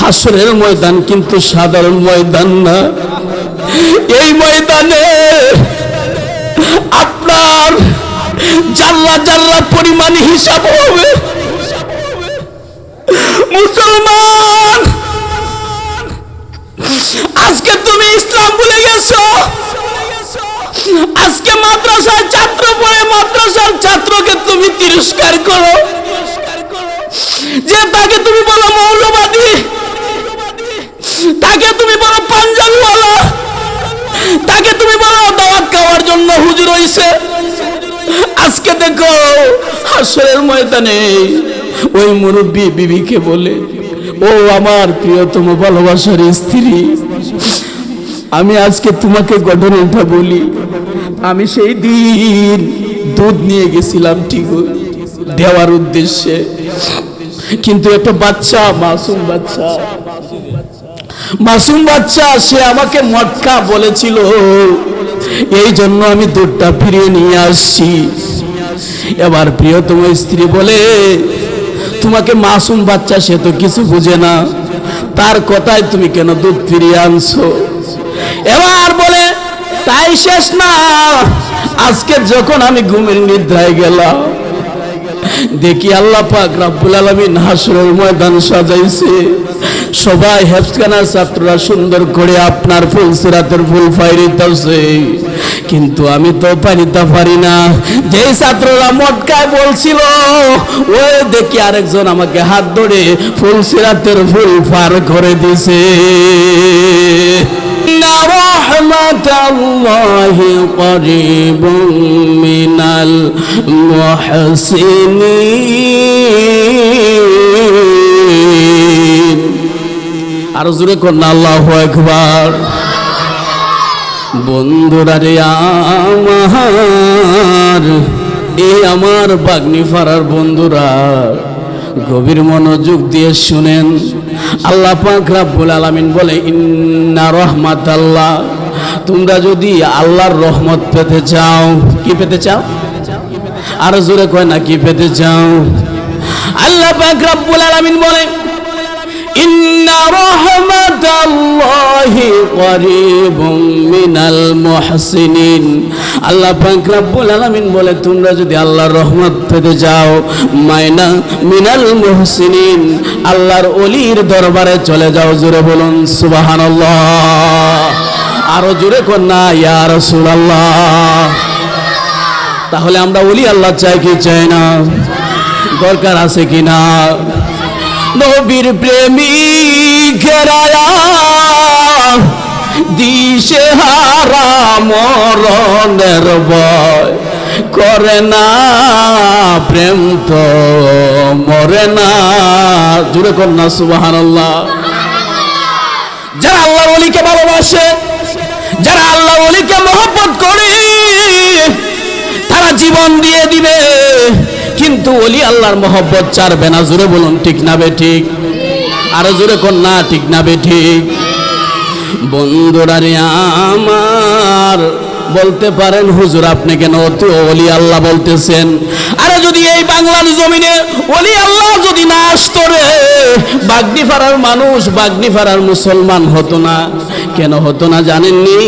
হাসরের ময়দান কিন্তু সাধারণ ময়দান না। এই ময়দানে আপনার জাল্লা জাল্লা পরিমাণ হিসাব হবে। মুসলমান, আজকে তুমি ইসলাম ভুলে গেছো। আজকে মাদ্রাসার ছাত্র পড়ে মাদ্রাসার ছাত্রকে তুমি তিরস্কার করো। যে তাকে তুমি বলো মৌলবাদী জন্য হুজুর হইছে? আজকে দেখো, হাসরের ময়দানে ওই মুরব্বী বিবিকে বলে, ও আমার প্রিয়তম ভালোবাসার স্ত্রী, আমি আজকে তোমাকে ঘটনাটা বলি। আমি সেই দিন দুধ নিয়ে গেছিলাম ঠিক দেওয়ার উদ্দেশ্যে। কিন্তু একটা বাচ্চা, মাসুম বাচ্চা মাসুম বাচ্চা, সে আমাকে মটকা বলেছিল এই জন্য আমি দুধটা ফিরিয়ে নিয়ে আসছি। এবার প্রিয়তম স্ত্রী বলে, তোমাকে মাসুম বাচ্চা সে তো কিছু বুঝে না। তার কথায় তুমি কেন দুধ ফিরিয়ে আনছো? এবার বলে, তাই শেষ না। আজকে যখন আমি ঘুমের নিদ্রায় গেলাম দেখি আল্লাহ পাক রাব্বুল আলামিন হাসরের ময়দান সাজাইছে। সবাই হেফখানার ছাত্ররা সুন্দর করে আপনার ফুল, সিরাতের ফুল ফাইরিতেছে কিন্তু আমি তো পারিতে পারি না। যেই ছাত্ররা মটকায় বলছিল, ওই দেখি আরেকজন আমাকে হাত ধরে ফুল, সিরাতের ফুল পার করে দিছে। رحمة الله قريب من المحسنين আর জোরে কন্যা আল্লাহ একবার বন্ধুরা রে আমার এই আমার বাগ্নি ফারার বন্ধুরা গভীর মনোযোগ দিয়ে শুনেন। আল্লাহ পাক রাব্বুল আলামিন বলে, ইন্না রহমাত আল্লাহ তোমরা যদি আল্লাহর রহমত পেতে চাও, কি পেতে চাও? আর জোরে কয় না, কি পেতে চাও? আল্লাহ পাক আলামিন বলে আল্লাহ আলামিন বলে, তোমরা যদি আল্লাহর রহমত পেতে যাও, মাইনা মিনাল মুহসিনিন, আল্লাহর ওলির দরবারে চলে যাও জোরে বলুন, সুবহানাল্লাহ। আরও জোরে না ইয়া রাসূলুল্লাহ। তাহলে আমরা ওলি আল্লাহ চাই কি চাই না? দরকার আছে কি না? নবীর প্রেমিকেরা দিশে হারা মরণের ভয় করে না, প্রেম তো মরে না। জুড়ে কর না সুবাহান যারা আল্লাহর অলিকে ভালোবাসে, যারা আল্লাহর অলিকে মহব্বত করে, তারা জীবন দিয়ে দিবে। কিন্তু ওলি আল্লাহর মহব্বত চারবে না। জোরে বলুন, ঠিক না বে ঠিক? আরও জোরে কোন না, ঠিক না বে ঠিক? বন্ধুরা রে আমার বলতে পারেন, হুজুর, আপনি কেন অতি অলি আল্লাহ বলতেছেন? আরে যদি এই বাংলার জমিনে অলি আল্লাহ যদি না আসতো রে বাগনিফাড়ার মানুষ বাগনিফাড়ার মুসলমান হতো না। কেন হতো না জানেননি?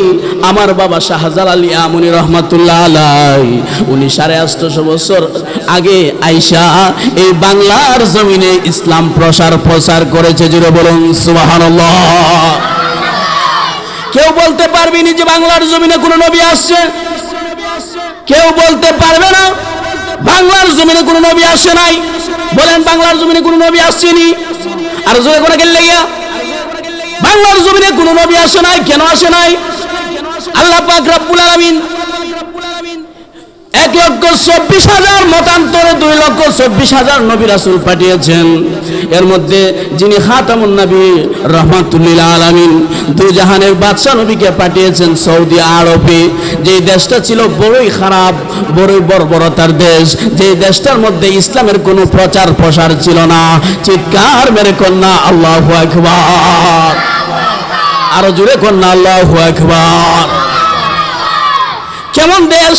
আমার বাবা শাহজাল আলী আমনি রহমাতুল্লাহ আলাই উনি সাড়ে আটশো বছর আগে আইসা এই বাংলার জমিনে ইসলাম প্রসার প্রচার করেছে জুড়ে বলুন, সুবহানাল্লাহ। কেউ বলতে পারবেনি যে বাংলার জমিনে কোনো নবী আসছে? কেউ বলতে পারবে না বাংলার জমিনে কোনো নবী আসে নাই। বলেন, বাংলার জমিনে কোনো নবী আসছেনি আর জোরে করে গেলে বাংলার জমিনে কোনো নবী আসে নাই, কেন আসে নাই? আল্লাহ পাক রব্বুল আলামিন এক লক্ষ চব্বিশ হাজার, মতান্তরে দুই লক্ষ চব্বিশ হাজার নবী রাসুল পাঠিয়েছেন। এর মধ্যে যিনি খাতামুন নবী, রহমাতুল্লিল আলামিন, দুই জাহানের বাদশাহ নবীকে পাঠিয়েছেন সৌদি আরবে। যে দেশটা ছিল বড়ই খারাপ, বড়ই বর্বরতার দেশ যে দেশটার মধ্যে ইসলামের কোনো প্রচার প্রসার ছিল না। চিৎকার মেরে কন্যা, আল্লাহ আকবার। আরও জুড়ে কন্যা, আল্লাহ আকবার। কেমন দেশ?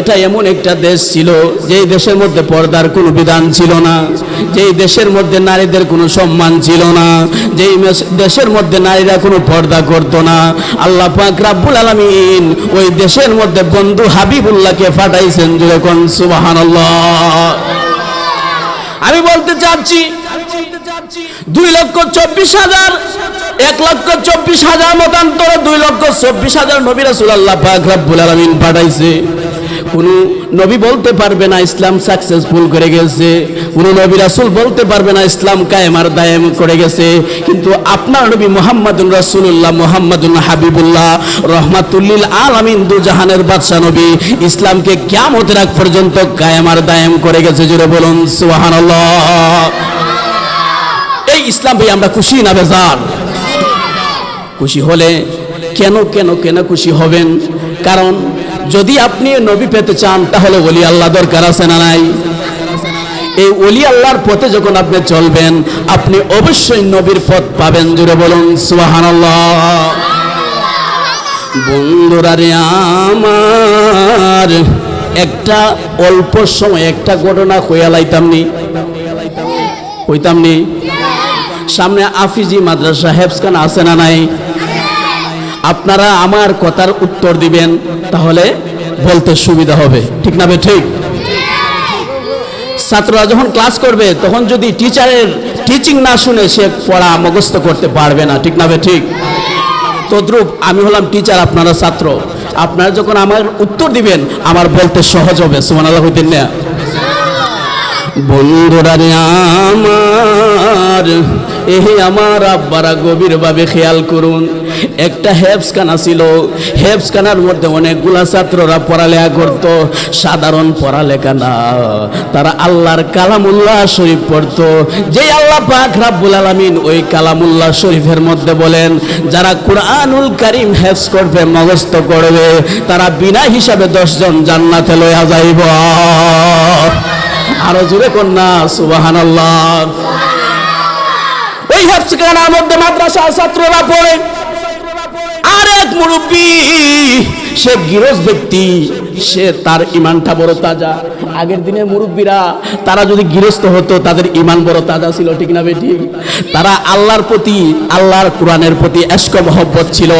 এটা এমন একটা দেশ ছিল, যেই দেশের মধ্যে পর্দার কোনো বিধান ছিল না, যেই দেশের মধ্যে নারীদের কোনো সম্মান ছিল না, যেই দেশের মধ্যে নারীরা কোনো পর্দা করতো না। আল্লাহ পাক রাব্বুল আলামিন ওই দেশের মধ্যে বন্ধু হাবিবুল্লাহকে ফাটাইছেন যখন, সুবহানাল্লাহ। আমি বলতে চাচ্ছি, দুই লক্ষ চব্বিশ হাজার, এক লক্ষ চব্বিশ হাজার মতান্তরে দুই লক্ষ চব্বিশ হাজার নবী রাসুল আল্লাহ পাক রাব্বুল আলামিন পাঠাইছে। কোন নবী বলতে পারবে না ইসলাম সাকসেসফুল করে গেছে। কোন নবী রাসুল বলতে পারবে না ইসলাম কায়েমার দায়েম করে গেছে। কিন্তু আপনার নবী মোহাম্মদুল রাসূলুল্লাহ মোহাম্মদুল হাবিবুল্লাহ, রহমাতুল্লিল আলামিন দু জাহানের বাদশা নবী, ইসলামকে কিয়ামতের আগ পর্যন্ত কায়েমার দায়েম করে গেছে। জুড়ে বলুন, সুবহানাল্লাহ। এই ইসলাম ভাই, আমরা খুশি না বেজার? খুশি হলে কেন কেন কেন খুশি হবেন? কারণ যদি আপনি নবী পেতে চান, তাহলে ওলি আল্লাহ দরকার আছে না নাই? এই ওলি আল্লাহর পথে যখন আপনি চলবেন, আপনি অবশ্যই নবীর পথ পাবেন। জুড়ে বলুন, সুবহানাল্লাহ। বন্ধুরা রে আমার, একটা অল্প সময় একটা ঘটনা কইয়া লাইতাম নি। কইতাম নি? সামনে আফিজি মাদ্রাসা হেফসখান আছে না নাই? আপনারা আমার কথার উত্তর দিবেন, তাহলে বলতে সুবিধা হবে। ঠিক না ঠিক? ছাত্ররা যখন ক্লাস করবে, তখন যদি টিচারের টিচিং না শুনে সে পড়া মুখস্থ করতে পারবে না, ঠিক না ঠিক? তদ্রুপ আমি হলাম টিচার আপনারা ছাত্র। আপনারা যখন আমার উত্তর দিবেন, আমার বলতে সহজ হবে। সুমান আল্লাহ হইতেন না? বন্ধুরা আমার এই আমার আব্বারা গভীরভাবে খেয়াল করুন। একটা হেফসখানা ছিল। হেফসখানার মধ্যে অনেকগুলা ছাত্ররা পড়ালেখা করত। সাধারণ পড়ালেখা না। তারা আল্লাহর কালামুল্লাহ শরীফ পড়তো। যে আল্লাহ পাক রাব্বুল আলামিন ওই কালামুল্লাহ শরীফের মধ্যে বলেন, যারা কুরআনুল কারীম হেফস করবে মগস্ত করবে, তারা বিনা হিসাবে দশজন জান্নাতে লইয়া যাইব। আরও জুড়ে কন্যা সুবাহান ওই হেফসখানার মধ্যে মাদ্রাসা ছাত্ররা পড়ে। আর এক মুরব্বী, সে গিরস ব্যক্তি, সে তার ইমানটা বড় তাজা। আগের দিনে মুরব্বীরা, তারা যদি গৃহস্থ হতো, তাদের ইমান বড় তাজা ছিল, ঠিক না বেটি? তারা আল্লাহর প্রতি, আল্লাহর কোরআনের প্রতি এস্ক মহব্বত ছিল।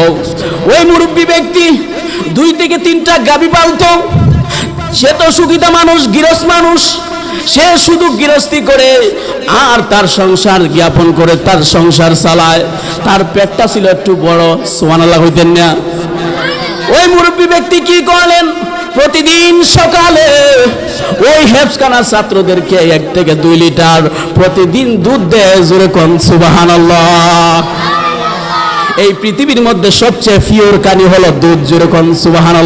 ওই মুরব্বী ব্যক্তি দুই থেকে তিনটা গাবি পালতো। সে তো সুখিতা মানুষ গিরস মানুষ। সে শুধু গৃহস্থী করে আর তার সংসার জ্ঞাপন করে তার সংসার চালায়। তার পেটটা ছিল একটু বড় সোয়ানাল্লাহ হইতেন না। ওই মুরব্বী ব্যক্তি কি করলেন? প্রতিদিন সকালে ওই হেফসখানার ছাত্রদেরকে এক থেকে দুই লিটার প্রতিদিন দুধ দেয় জোরে কন সুবাহান এই পৃথিবীর মধ্যে সবচেয়ে ফিওর কানি হলো দুধ, জোরে কন সুবাহান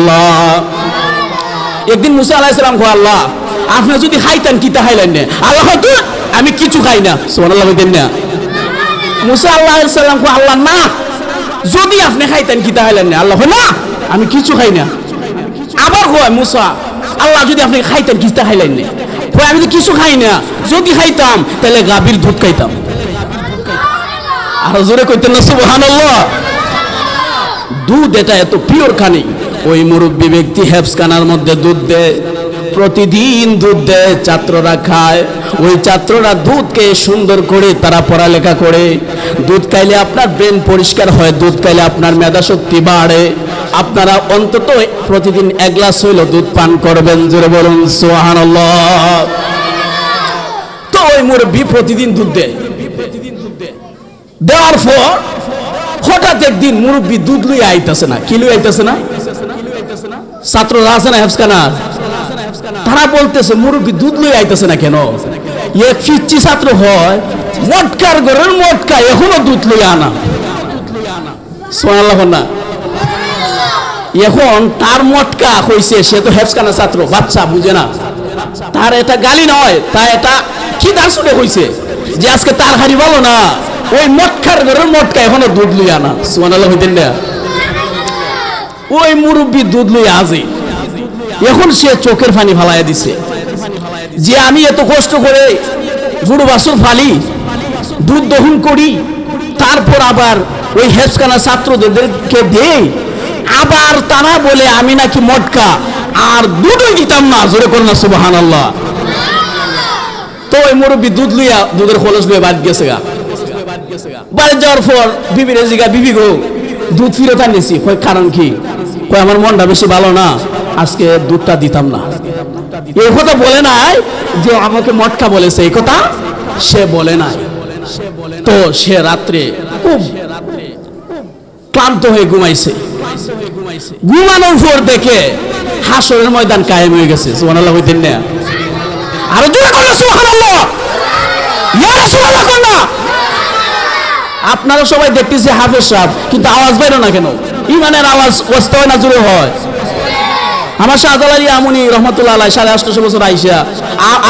একদিন মুসা আলাইসালাম কো আল্লাহ, আপনি যদি খাইতেন কিতা খাইলেন না? আল্লাহ হয়তো আমি কিছু খাই না। সোনাল্লাহ হইতেন না। মুসা আল্লাহ সাল্লাম আল্লাহ, না। যদি আপনি খাইতেন কিতা খাইলেন না? আল্লাহ না, আমি কিছু খাই না। আবার কয়, মুসা, আল্লাহ যদি আপনি খাইতেন কিতা খাইলেন না? আমি তো কিছু খাই না। যদি খাইতাম, তাহলে গাভীর দুধ খাইতাম। আর জোরে কইতেন না, সুবহানাল্লাহ। দুধ এটা এত পিওর খানি। ওই মুরব্বী ব্যক্তি হেফসখানার মধ্যে দুধ দেয়। প্রতিদিন দুধ দেয় ছাত্ররা খায়। ওই ছাত্ররা দুধকে সুন্দর করে তারা পড়ালেখা করে। দুধ খাইলে আপনার ব্রেন পরিষ্কার হয়, দুধ খাইলে আপনার মেধা শক্তি বাড়ে। আপনারা অন্তত প্রতিদিন এক গ্লাস হইল দুধ পান করবেন, জোরে বলুন সোহান তো ওই মুরব্বী প্রতিদিন দুধ দেয়। দেওয়ার পর হঠাৎ একদিন মুরব্বী দুধ লুই আইতাছে না, কি লুই আইতাছে না? ছাত্ররা আছে না হেফসখানা তারা বলতেছে, মুরব্বী দুধ লই আইতেছে না কেন? এক ফিচ্ছি ছাত্র হয়, মটকার ঘরের মটকা, এখনও দুধ লই আনা। সোনাল্লাহ না এখন তার মটকা হইছে, সে তো হেফসখানা ছাত্র, বাচ্চা, বুঝে না। তার এটা গালি নয় তা এটা কি দাস হইছে যে আজকে তার হারি বলো না। ওই মটকার ঘরের মটকা এখনও দুধ লই আনা। সোনাল্লাহ হইতেন না। ওই মুরব্বী দুধ লই আজে। এখন সে চোখের পানি ফালাইয়া দিছে। যে আমি এত কষ্ট করে গরু বাসুর ফালি, দুধ দহন করি, তারপর আবার ওই হেফখানা ছাত্রদেরকে দেই, আবার তারা বলে আমি নাকি মটকা, আর দুধই দিতাম না, জোরে করোনা সুবাহান আল্লাহ তো ওই মুরব্বী দুধ লইয়া, দুধের খোলস লইয়া বাদ গেছে গা। বাড়ি যাওয়ার পর বিবি রেজিগা বিবি গো, দুধ ফিরত আনিয়েছি কই কারণ কি? কই আমার মনটা বেশি ভালো না। আজকে দুধটা দিতাম না। এই কথা বলে নাই যে আমাকে মটকা বলেছে, এই কথা সে বলে নাই। তো সে রাত্রে খুব ক্লান্ত হয়ে ঘুমাইছে। ঘুমানোর পর দেখে হাসরের ময়দান কায়েম হয়ে গেছে, সুবহানাল্লাহ হইতেন না। আরও জোরে করলে সুবহানাল্লাহ। ইয়া না। আপনারা সবাই দেখতেছে হাফেজ সাহেব, কিন্তু আওয়াজ বাইরে না কেন? ইমানের আওয়াজ ওয়াস্তে হয় না, জোরে হয়। আমার শাহজালাল ইয়ামুনি রহমতুল্লাহ আলাই সাড়ে আটশো বছর আইসা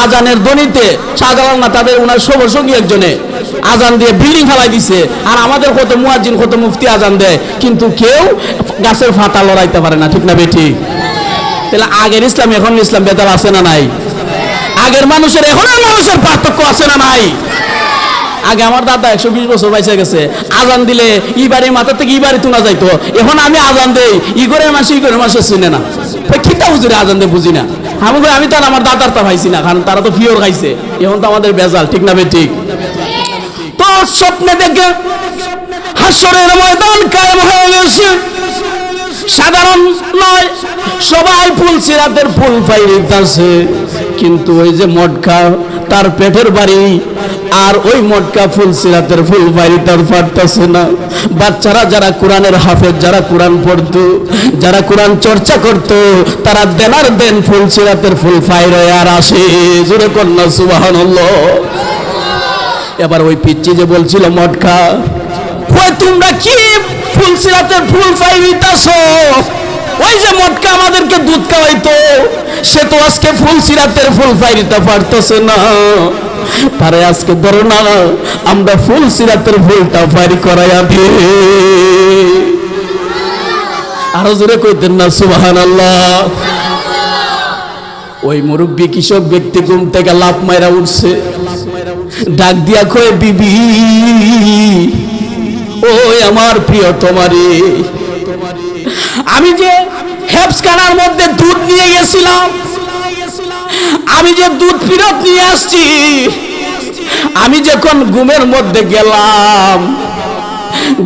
আজানের ধ্বনিতে শাহজালাল না, তাদের ওনার সবর সঙ্গী একজনে, আজান দিয়ে বিল্ডিং ফেলাই দিছে। আর আমাদের কত মুয়াজ্জিন, কত মুফতি আজান দেয়, কিন্তু কেউ গাছের ফাতা লড়াইতে পারে না, ঠিক না বেঠি? তাহলে আগের ইসলাম, এখন ইসলাম বেতার আছে না নাই? আগের মানুষের, এখনের মানুষের পার্থক্য আছে না নাই? আগে আমার দাদা একশো বিশ বছর বাইসে গেছে, আজান দিলে ই বাড়ির মাথা থেকে ই বাড়ি তোলা যাইতো। এখন আমি আজান দেই ই করে মাসে ই করে মাসে চিনে না। ভাই হুজুরে আজান দিয়ে বুঝি না। আমি আমি তো আমার দাদার তা ভাইছি না, কারণ তারা তো ফিওর খাইছে। এখন তো আমাদের বেজাল, ঠিক না ঠিক? তো স্বপ্নে দেখে হাসরের ময়দান কায়েম হয়ে গেছে। সাধারণ নয়, সবাই ফুল সিরাতের ফুল পাইরিতাছে কিন্তু ওই যে মটকা, তার পেটের বাড়ি। আর ওই মটকা ফুল সিরাতের ফুল পাইরিতার পারতাছে না। বাচ্চারা যারা কোরআনের হাফেজ, যারা কোরআন পড়তো, যারা কোরআন চর্চা করত, তারা দেনার দেন ফুল সিরাতের ফুল ফাইর আর আসে। জোরে কন্যা সুবহানাল্লাহ। এবার ওই পিচ্ছি যে বলছিল, মটকা তোমরা কি ফুল সিরাতের ফুল পাইবিতাছ ওই যে মটকা আমাদেরকে দুধ খাওয়াইতো, সে তো আজকে ফুল সিরাতের ফুল পাইতে পারতেছে না। পারে আজকে ধরো না, আমরা ফুল সিরাতের ফুলটা ফাইর করাইয়া দিয়ে আরও জোরে কইতেন না সুবাহান আল্লাহ ওই মুরব্বী কৃষক ব্যক্তি ঘুম থেকে লাভ মাইরা উঠছে। ডাক দিয়া কয়ে, বিবি, ওই আমার প্রিয় তোমারে তোমারে আমি যে হেপসখানার মধ্যে দুধ নিয়ে গেছিলাম, আমি যে দুধ ফিরত নিয়ে আসছি, আমি যখন ঘুমের মধ্যে গেলাম,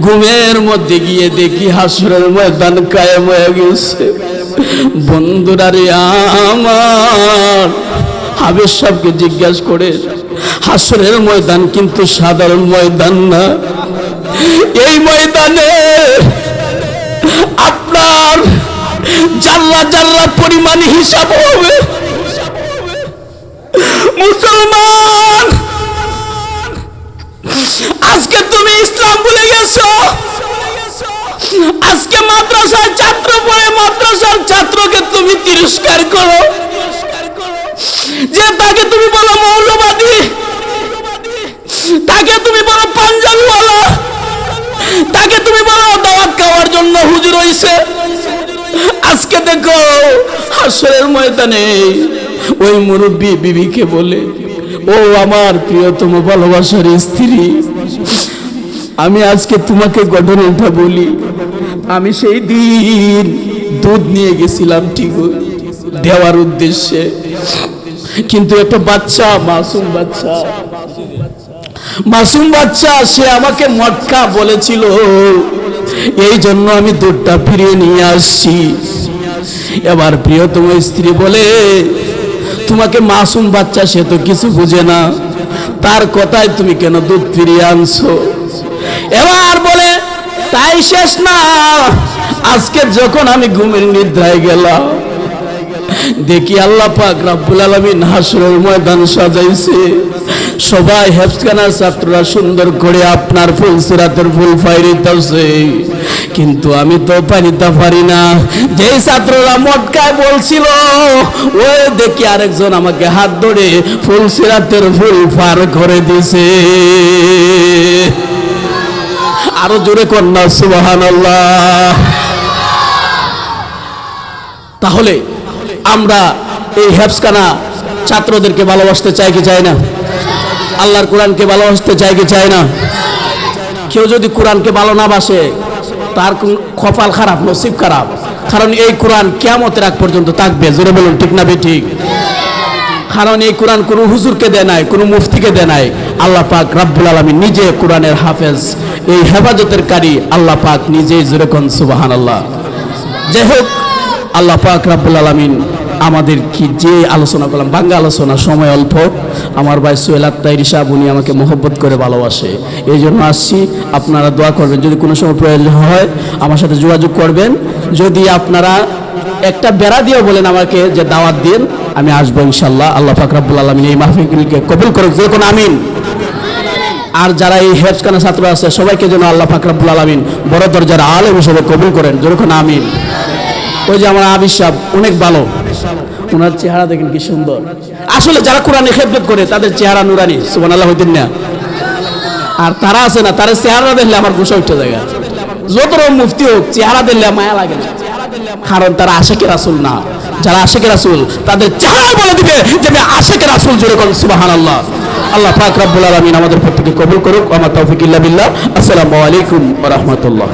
ঘুমের মধ্যে গিয়ে দেখি হাসুরের ময়দান কায়েম হয়ে গেছে। বন্ধুরা রে আমার হাবের সবকে জিজ্ঞাসা করে, হাসরের ময়দান কিন্তু সাধারণ ময়দান না। এই ময়দানে আপনার জাল্লা জাল্লা পরিমাণ হিসাব হবে। মুসলমান, আজকে তুমি ইসলাম ভুলে গেছো। আজকে মাদ্রাসার ছাত্র পড়ে মাদ্রাসার ছাত্রকে তুমি তিরস্কার করো। যে তাকে তুমি বলো মৌলবাদী, তাকে তুমি বলো পাঞ্জাবিওয়ালা তাকে তুমি বলো দাওয়াত খাওয়ার জন্য হুজুর হইছে। আজকে দেখো, হাসরের ময়দানে ওই মুরব্বী বিবিকে বলে, ও আমার প্রিয়তম ভালোবাসার স্ত্রী, আমি আজকে তোমাকে ঘটনাটা বলি। আমি সেই দিন দুধ নিয়ে গেছিলাম ঠিক দেওয়ার উদ্দেশ্যে। কিন্তু একটা বাচ্চা, মাসুম বাচ্চা মাসুম বাচ্চা, সে আমাকে মটকা বলেছিল। এই জন্য আমি দুধটা ফিরিয়ে নিয়ে আসছি। এবার প্রিয়তম স্ত্রী বলে, তোমাকে মাসুম বাচ্চা সে তো কিছু বুঝে না। তার কথায় তুমি কেন দুধ ফিরিয়ে আনছো? এবার বলে, তাই শেষ না। আজকে যখন আমি ঘুমের নিদ্রায় গেলাম, দেখি আল্লাহ পাক রাব্বুল আলামিন হাসরের ময়দান সাজাইছে। সবাই হেফসখানার ছাত্ররা সুন্দর করে আপনার ফুল সিরাতের ফুল ফাইরিতেছে কিন্তু আমি তো পারিতে পারি না। যেই ছাত্ররা মটকায় বলছিল, ও, দেখি আরেকজন আমাকে হাত ধরে ফুল সিরাতের ফুল পার করে দিছে। আরও জোরে কন্যা, সুবহানাল্লাহ। তাহলে আমরা এই হেফসখানা ছাত্রদেরকে ভালোবাসতে চাই কি চায় না? আল্লাহর কোরআনকে ভালোবাসতে চায় কি চায় না? কেউ যদি কোরআনকে ভালো না বাসে, তার কপাল খারাপ, নসিব খারাপ। কারণ এই কোরআন কেয়ামতের আগ পর্যন্ত থাকবে। জোরে বলুন, ঠিক না ঠিক কারণ এই কোরআন কোনো হুজুরকে দেয় নাই, কোনো মুফতিকে দেয় নাই। আল্লাহ পাক রাব্বুল আলমী নিজে কোরআনের হাফেজ। এই হেফাজতের কারি আল্লাহ পাক নিজেই জোরে কন সুবাহান আল্লাহ যাই হোক, আল্লাহ পাক রাব্বুল আলমিন আমাদের কি যে আলোচনা করলাম, বাংলা আলোচনা, সময় অল্প। আমার ভাই সোহেল আত্মাই সাহেব উনি আমাকে মহব্বত করে ভালোবাসে। এই জন্য আসছি, আপনারা দোয়া করবেন। যদি কোনো সময় প্রয়োজন হয়, আমার সাথে যোগাযোগ করবেন। যদি আপনারা একটা বেড়া দিয়ে বলেন আমাকে যে দাওয়াত দিন, আমি আসব ইনশাল্লাহ। আল্লাহ ফাকরাবুল আলমিন এই মাহফিলকে কবুল করুক। যে কোনো আমিন। আর যারা এই হেফসখানা ছাত্র আছে, সবাইকে যেন আল্লাহ ফাকরাবুল আলমিন বড় দরজার আলেম হিসেবে কবুল করেন। যেরকম আমিন। ওই যে আমার আবির সাহেব, অনেক ভালো। ওনার চেহারা দেখেন কি সুন্দর। আসলে যারা কোরআনে খেদমত করে, তাদের চেহারা নুরানি সুবান আল্লাহ হইতেন না। আর তারা আছে না তারা চেহারা দেখলে আমার গুসা উঠে যায় যত রকম মুফতি হোক, চেহারা দেখলে মায়া লাগে না। কারণ তারা আশেকের রাসুল না। যারা আশেকের রাসুল, তাদের চেহারা বলে দিবে যে আমি আশেকের রাসুল জুড়ে করুন সুবাহান আল্লাহ আল্লাহ পাক রাব্বুল আলামিন আমাদের প্রত্যেকে কবুল করুক। আমার তৌফিক ইল্লা বিল্লাহ। আসসালামু আলাইকুম রাহমাতুল্লাহ।